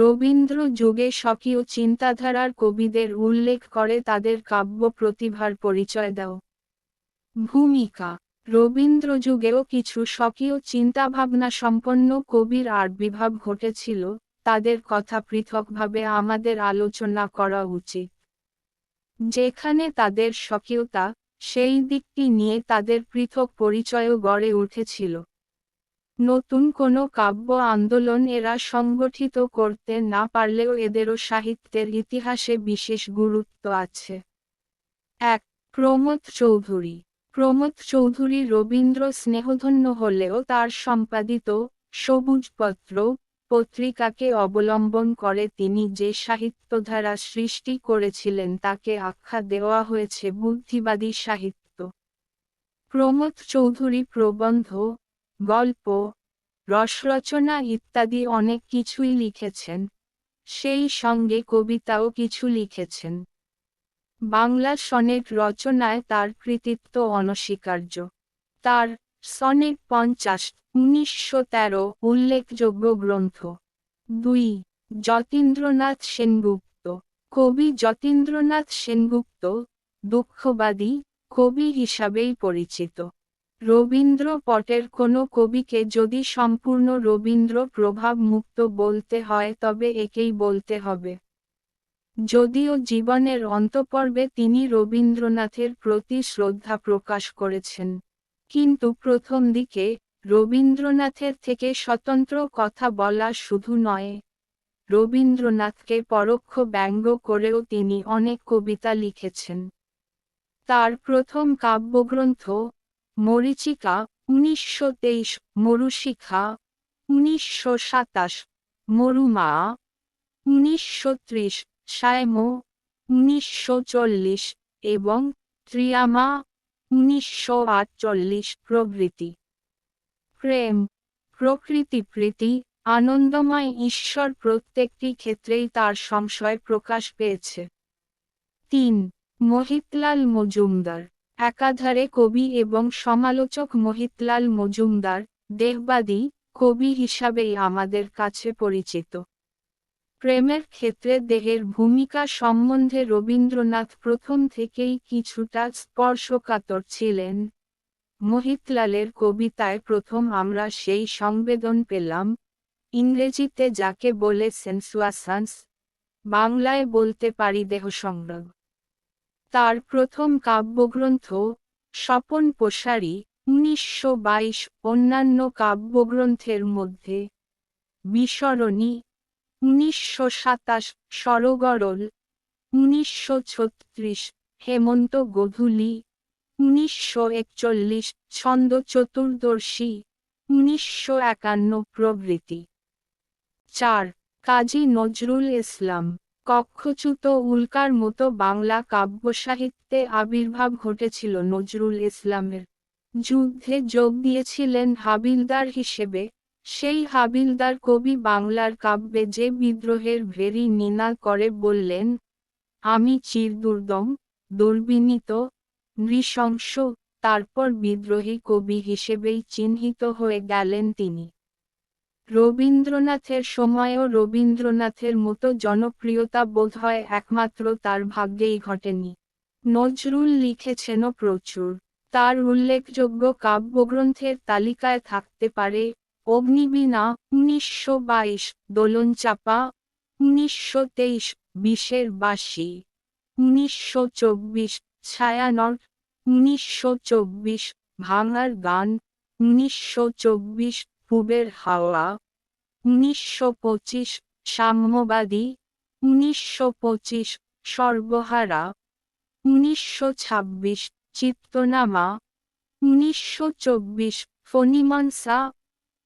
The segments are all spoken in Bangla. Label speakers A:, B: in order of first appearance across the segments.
A: রবীন্দ্র যুগে স্বকীয় চিন্তাধারার কবিদের উল্লেখ করে তাদের কাব্য প্রতিভার পরিচয় দাও। ভূমিকা, রবীন্দ্র যুগেও কিছু স্বকীয় চিন্তাভাবনা সম্পন্ন কবির আবির্ভাব ঘটেছিল, তাদের কথা পৃথকভাবে আমাদের আলোচনা করা উচিত। যেখানে তাদের স্বকীয়তা, সেই দিকটি নিয়ে তাদের পৃথক পরিচয়ও গড়ে উঠেছিল। নতুন কোনো কাব্য আন্দোলন এরা সংগঠিত করতে না পারলেও এদেরও সাহিত্যের ইতিহাসে বিশেষ গুরুত্ব আছে। এক, প্রমোদ চৌধুরী। প্রমোদ চৌধুরী রবীন্দ্র স্নেহধন্য হলেও তার সম্পাদিত সবুজপত্র পত্রিকাকে অবলম্বন করে তিনি যে সাহিত্যধারা সৃষ্টি করেছিলেন তাকে আখ্যা দেওয়া হয়েছে বুদ্ধিবাদী সাহিত্য। প্রমোদ চৌধুরী প্রবন্ধ, গল্প রসরচনা ইত্যাদি অনেক কিছুই লিখেছেন। সেই সঙ্গে কবিতাও কিছু লিখেছেন। বাংলা সনেট রচনায় তার কৃতিত্ব অনস্বীকার্য। তার সনেট পঞ্চাশ, উনিশশো তেরো, উল্লেখযোগ্য গ্রন্থ। দুই, যতীন্দ্রনাথ সেনগুপ্ত। কবি যতীন্দ্রনাথ সেনগুপ্ত দুঃখবাদী কবি হিসাবেই পরিচিত। রবীন্দ্র পটের কোনো কবিকে যদি সম্পূর্ণ রবীন্দ্র প্রভাব মুক্ত বলতে হয় তবে একেই বলতে হবে। যদিও জীবনের অন্তপর্বে তিনি রবীন্দ্রনাথের প্রতি শ্রদ্ধা প্রকাশ করেছেন। কিন্তু প্রথম দিকে রবীন্দ্রনাথের থেকে স্বতন্ত্র কথা বলা শুধু নয়, রবীন্দ্রনাথকে পরোক্ষ ব্যঙ্গ করেও তিনি অনেক কবিতা লিখেছেন। তার প্রথম কাব্যগ্রন্থ মরিচিকা, উনিশশো তেইশ, মরুশিখা, উনিশশো সাতাশ, মরুমা, উনিশশো ত্রিশ, সায়মো, উনিশশো চল্লিশ এবং ত্রিয়ামা, উনিশশো আটচল্লিশ প্রভৃতি। প্রেম, প্রকৃতি প্রীতি, আনন্দময় ঈশ্বর প্রত্যেকটি ক্ষেত্রেই তার সংশয় প্রকাশ পেয়েছে। তিন, মহিতলাল মজুমদার। একাধারে কবি এবং সমালোচক মহিতলাল মজুমদার, দেহবাদী কবি হিসাবেই আমাদের কাছে পরিচিত। প্রেমের ক্ষেত্রে দেহের ভূমিকা সম্বন্ধে রবীন্দ্রনাথ প্রথম থেকেই কিছুটা স্পর্শকাতর ছিলেন। মহিতলালের কবিতায় প্রথম আমরা সেই সংবেদন পেলাম। ইংরেজিতে যাকে বলে সেন্সুয়াসান্স, বাংলায় বলতে পারি দেহ সংগ্রহ তার প্রথম কাব্যগ্রন্থ, স্বপন প্রসারী, উনিশশো বাইশ, অন্যান্য কাব্যগ্রন্থের মধ্যে। বিসরণী উনিশশো সাতাশ, সরগরল, উনিশশো ছত্রিশ, হেমন্ত গধূলি, উনিশশো একচল্লিশ, ছন্দ চতুর্দর্শী উনিশশো একান্ন প্রভৃতি। চার, কাজী নজরুল ইসলাম। কক্ষচ্যুত উল্কার মতো বাংলা কাব্যসাহিত্যে আবির্ভাব ঘটেছিল নজরুল ইসলামের। যুদ্ধে যোগ দিয়েছিলেন হাবিলদার হিসেবে। সেই হাবিলদার কবি বাংলার কাব্যে যে বিদ্রোহের ভেরি নিনা করে বললেন, আমি চিরদুর্দম, দুর্বিনীত, নৃশংস, তারপর বিদ্রোহী কবি হিসেবেই চিহ্নিত হয়ে গেলেন তিনি। রবীন্দ্রনাথের সময়ও রবীন্দ্রনাথের মতো জনপ্রিয়তা বোধহয় একমাত্র তার ভাগ্যেই ঘটেনি। নজরুল লিখেছেনও প্রচুর। তার উল্লেখযোগ্য কাব্যগ্রন্থের তালিকায় থাকতে পারে, অগ্নিবীণা উনিশশো বাইশ, দোলনচাপা উনিশশো তেইশ, বিশের বাসি উনিশশো চব্বিশ, ছায়ানট উনিশশো চব্বিশ, ভাঙার গান উনিশশো চব্বিশ পূবের হাওয়া, উনিশশো পঁচিশ সাম্যবাদী, উনিশশো পঁচিশ সর্বহারা, উনিশশো ছাব্বিশ চিত্তনামা, উনিশশো চব্বিশ ফণিমনসা,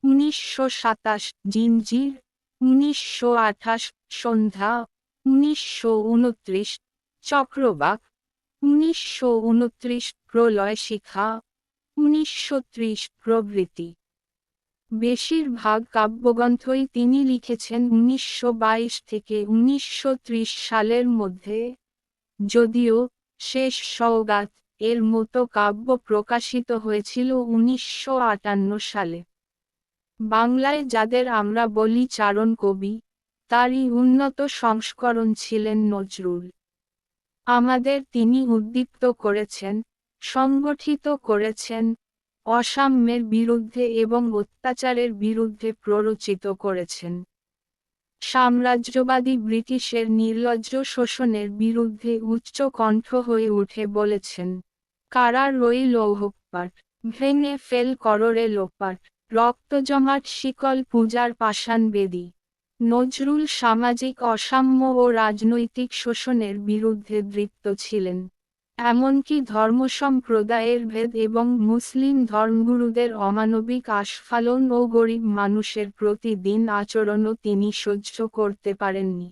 A: উনিশশো সাতাশ জিঞ্জির উনিশশো আঠাশ সন্ধ্যা, উনিশশো উনত্রিশ চক্রবাক, উনিশশো উনত্রিশ প্রলয় শিখা, উনিশশো ত্রিশ প্রভৃতি। বেশিরভাগ কাব্যগ্রন্থই তিনি লিখেছেন উনিশশো বাইশ থেকে উনিশশো ত্রিশ সালের মধ্যে। যদিও শেষ সৌগাত এর মতো কাব্য প্রকাশিত হয়েছিল উনিশশো আটান্ন সালে। বাংলায় যাদের আমরা বলি চারণ কবি, তারই উন্নত সংস্করণ ছিলেন নজরুল। আমাদের তিনি উদ্দীপ্ত করেছেন, সংগঠিত করেছেন অসাম্যের বিরুদ্ধে এবং অত্যাচারের বিরুদ্ধে প্ররোচিত করেছেন। সাম্রাজ্যবাদী ব্রিটিশের নির্লজ্জ শোষণের বিরুদ্ধে উচ্চ কণ্ঠ হয়ে উঠে বলেছেন, কারা রই লৌহপাট ভেঙে ফেল কররে লোপাট, রক্তজমাট শিকল পূজার পাষাণ বেদী। নজরুল সামাজিক অসাম্য ও রাজনৈতিক শোষণের বিরুদ্ধে দৃপ্ত ছিলেন। এমনকি ধর্ম সম্প্রদায়ের ভেদ এবং মুসলিম ধর্মগুরুদের অমানবিক আস্ফালন ও গরিব মানুষের প্রতিদিন আচরণও তিনি সহ্য করতে পারেননি।